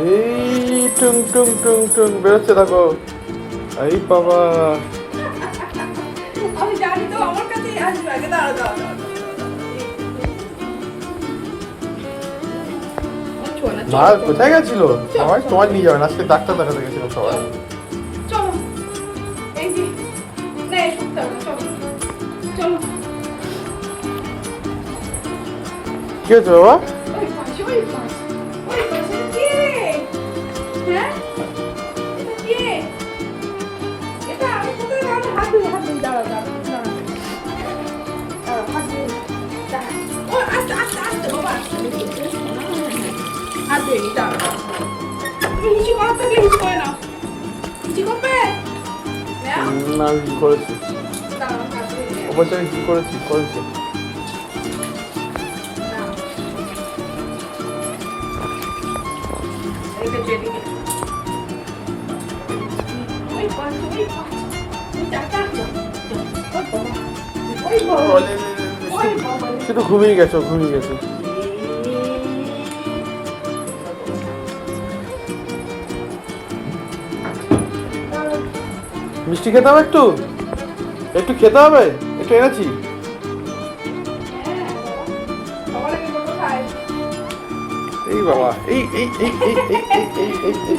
এই টুং টুং টুং টুং বেরোচ্ছে দেখো। এই বাবা। আমি জানি তো আমার কাছেই আসবে আগে দাঁড়া দাঁড়া মা কোথায় গেছিল? সবাই তোমার নিয়ে যাবেন আজকে ডাক্তার দেখাতে গেছিল সবাই। কি হয়েছে বাবা? না আমি কি করেছি। অবশ্যই আমি কি করেছি করেছি। নাও। রেখেছো বাবা। শুধু ঘুমিয়ে গেছো ঘুমিয়ে গেছো মিষ্টি খেতে হবে একটু একটু খেতে হবে একটু এনেছি? এই বাবা এই এই এই এই এই এই এই এই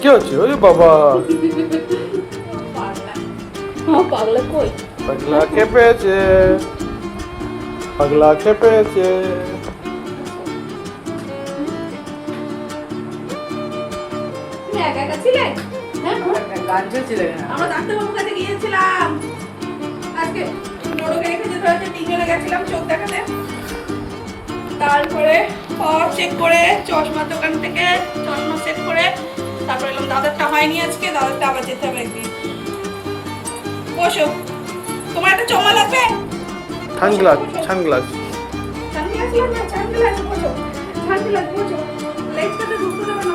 কি হচ্ছে ওই বাবা। পাগলা। কই? পাগলা খেপেছে পাগলা খেপেছে? হ্যাঁ, গান চলছিল না আমরা ডাক্তারবাবুর কাছে গিয়েছিলাম। আজকে নোড়কে রেখে যেতে হয়েছে তিনজনে গেছিলাম চোখ দেখাতে। তারপরে চেক করে চশমার দোকান থেকে চশমা সেট করে হয়নি আজকে দাদাটা আবার যেতে হবে একদিন। বসো। তোমার একটা চমা লাগবে? ছানগ্লাস ছানগ্লাস সানগ্লাস লাগবে বসো। বসো। লেগটাতে ঢুকতে দেবে না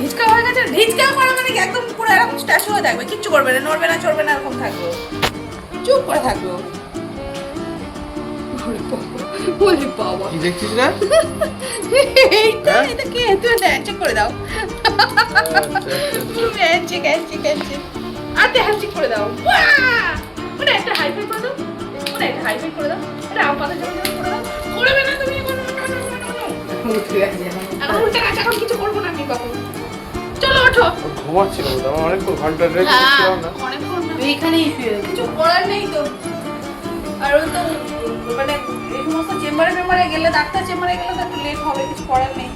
ঢিচকা হয়ে গেছে, ঢিচকা করা মানে একদম পুরো এরকম স্ট্যাচু হয়ে থাকবে। কিচ্ছু করবে না, নড়বে না, চড়বে না, এরকম থাকবে চুপ করে থাকবে। ওরে বাবা, কি দেখছিস না এইটা, হ্যাঁ? এটা কে? হ্যান্ডশেক করে দাও। Handshake, handshake, handshake. আরে হ্যান্ডশেক করে দাও। ওটা একটা হাই ফাই করে দাও। ওটা একটা হাই ফাই করে দাও। এটা জন্য করে দাও। করবে না তুমি। গেছে উল্টে গেছে, এখন কিছু করব না আমি বাবু। চলো ওঠো। ঘুমাচ্ছিল আমার অনেকক্ষণ ঘণ্টা রেস্ট হ্যাঁ, ছিলাম না। অনেকক্ষণ না। এখানেই শুয়ে কিছু করার নেই তো। আর ওই তো মানে এই সমস্ত চেম্বারে ফেম্বারে গেলে ডাক্তার চেম্বারে গেলে তো একটু লেট হবে কিছু করার নেই।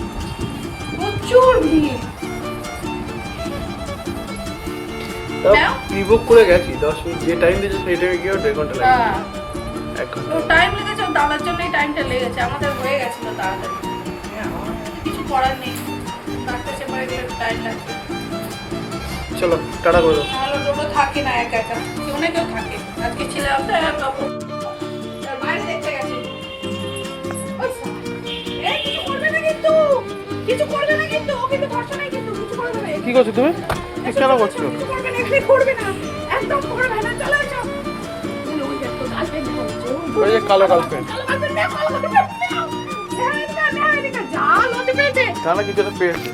প্রচুর ভিড়। নাও। বুক করে গেছি দশ মিনিট যে টাইম দিয়েছে সেই টাইমে গিয়েও দেড় ঘণ্টা লাগে হ্যাঁ। তো টাইম লেগেছে দাদার জন্যই টাইমটা লেগেছে আমাদের হয়ে গেছিল তাড়াতাড়ি। কিছু করার নেই। ডাক্তার চেম্বারে টাইম লাগবে চলো টাটা করে দাও। তাহলে ডোডো থাকে না একা একা। কেউ না কেউ থাকে। আজকে ছেলে আপনার বাবু তার বাইরে দেখতে গেছে। ওই শালা। এই, কিছু করবে না কিন্তু। কিছু করবে না কিন্তু। ও কিন্তু ভরসা নাই কিন্তু কিছু করবে না। কি করছ তুমি? কি কেন করছ? কিছু করবে না এখানে করবে না। একদম করবে না চলো এসো। ওই দেখো গার্লফ্রেন্ড হচ্ছে। ওই যে কালো গার্লফ্রেন্ড কালো গার্লফ্রেন্ড নাও কালো গার্লফ্রেন্ড নাও হ্যাঁ না না এদিকে জাল হতে পেরেছে জানা কিছু একটা পেয়েছে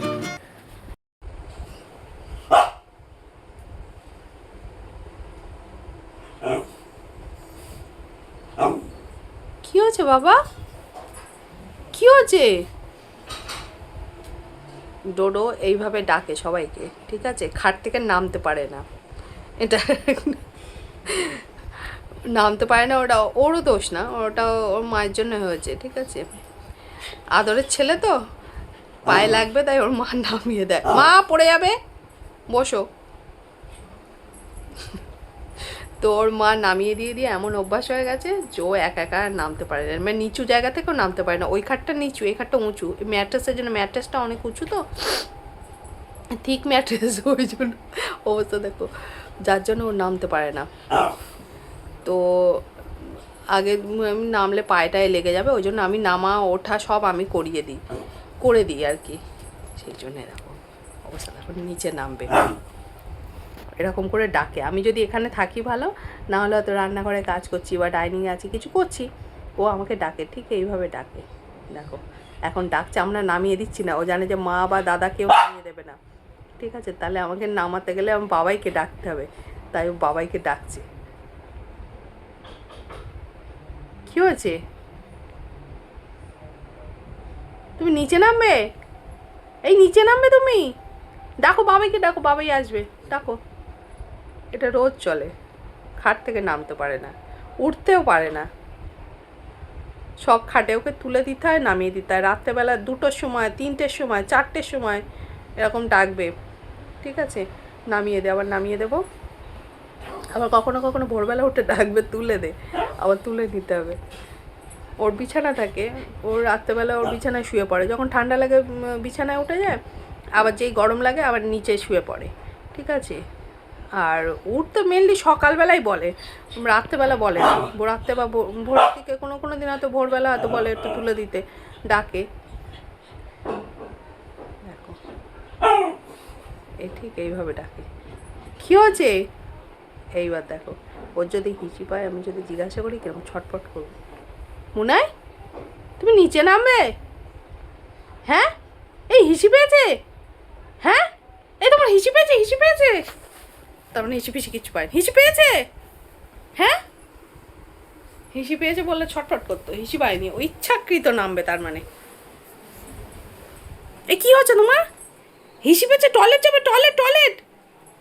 কি হয়েছে বাবা? কি হয়েছে? ডোডো এইভাবে ডাকে সবাইকে, ঠিক আছে? খাট থেকে নামতে পারে না। এটা নামতে পারে না, ওটা ওরও দোষ না, ওটা ওর মায়ের জন্য হয়েছে, ঠিক আছে? আদরের ছেলে তো? পায়ে লাগবে, তাই ওর মা নামিয়ে দেয়। মা, পড়ে যাবে? বসো। তো ওর মা নামিয়ে দিয়ে দিয়ে এমন অভ্যাস হয়ে গেছে যে ও একা একা নামতে পারে না। মানে নিচু জায়গা থেকেও নামতে পারে না। ওই খাটটা নিচু, এই খাটটা উঁচু। ম্যাট্রেসের জন্য ম্যাট্রেসটা অনেক উঁচু তো? ঠিক ম্যাট্রেস, ওই জন্য। অবস্থা দেখো, যার জন্য ও নামতে পারে না। তো আগে আমি নামলে পায়েটায় লেগে যাবে, ওই জন্য আমি নামা, ওঠা সব আমি করিয়ে দিই। করে দিই আর কি। সেই জন্য দেখো, অবস্থা দেখো, নিচে নামবে। এরকম করে ডাকে। আমি যদি এখানে থাকি ভালো, না হলে হয়তো রান্নাঘরে কাজ করছি বা ডাইনিংয়ে আছি, কিছু করছি। ও আমাকে ডাকে, ঠিক এইভাবে ডাকে। দেখো, এখন ডাকছে, আমরা নামিয়ে দিচ্ছি না। ও জানে যে মা বা দাদা কেউ নামিয়ে দেবে না। ঠিক আছে, তাহলে আমাকে নামাতে গেলে আমার বাবাইকে ডাকতে হবে। তাই ও বাবাইকে ডাকছে। কি হয়েছে? তুমি নিচে নামবে? এই নিচে নামবে তুমি? ডাকো বাবাইকে, ডাকো, বাবাই আসবে। ডাকো। এটা রোজ চলে। খাট থেকে নামতে পারে না। উঠতেও পারে না। সব খাটে ওকে তুলে দিতে হয়, নামিয়ে দিতে হয়। রাত্রেবেলা দুটোর সময়, তিনটের সময়, চারটের সময় এরকম ডাকবে। ঠিক আছে? নামিয়ে দে, আবার নামিয়ে দেবো। আবার কখনো কখনো ভোরবেলা উঠে ডাকবে, তুলে দে। আবার তুলে নিতে হবে। ওর বিছানা থাকে। ওর রাত্রেবেলা ওর বিছানায় শুয়ে পড়ে। যখন ঠান্ডা লাগে বিছানায় উঠে যায়, আবার যেই গরম লাগে, আবার নিচে শুয়ে পড়ে। ঠিক আছে? আর উঠ তো মেনলি সকালবেলাই বলে, রাত্রেবেলা বলে না। রাত্রে বা ভোর- ভোরের দিকে কোনো কোনো দিন হয়তো ভোরবেলা হয়তো বলে একটু তুলে দিতে, ডাকে। দেখো। এ ঠিক এইভাবে ডাকে। কী হয়েছে? এইবার দেখো। ওর যদি হিচি পায়, আমি যদি জিজ্ঞাসা করি, কীরকম ছটফট করব? মুনাই, তুমি নিচে নামবে? হ্যাঁ? এই হিসি পেয়েছে? হ্যাঁ? এই তোমার হিসি পেয়েছে হিসি পেয়েছে? তার মানে হিসি পিসি কিছু পায় হিসি পেয়েছে? হ্যাঁ? হিসি পেয়েছে বললে ছটফট করতো। হিসি পায়নি। ও ইচ্ছাকৃত নামবে তার মানে। এ কি হচ্ছে তোমার? হিসি পেয়েছে টয়লেট যাবে, টয়লেট টয়লেট!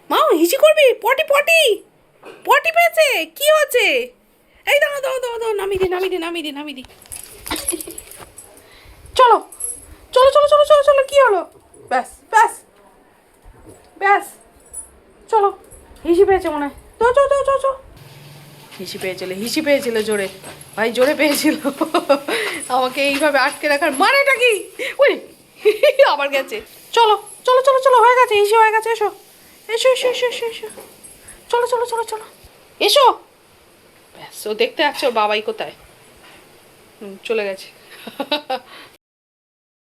মাও হিসি করবি? পটি পটি! পটি পেয়েছে? কি হচ্ছে এই দাঁড়া দাও দাও দাও নামিয়ে দি নামিয়ে দি নামিয়ে দি নামিয়ে দি। চলো চলো চলো চলো চলো চলো, কি হলো? ব্যাস ব্যাস ব্যাস, চলো। হিসি পেয়েছে মনে হয়। চো চো চো চো চো। হিসি পেয়েছিল হিসি পেয়েছিল জোরে। ভাই, জোরে পেয়েছিল। আমাকে এইভাবে আটকে রাখার মানেটা কি? ওই আবার গেছে। চলো চলো চলো চলো, হয়ে গেছে, হিসি হয়ে গেছে, এসো। এসো এসো এসো এসো এসো। চলো চলো চলো চলো। এসো। ব্যাস, ও দেখতে ওর বাবাই কোথায়? চলে গেছে।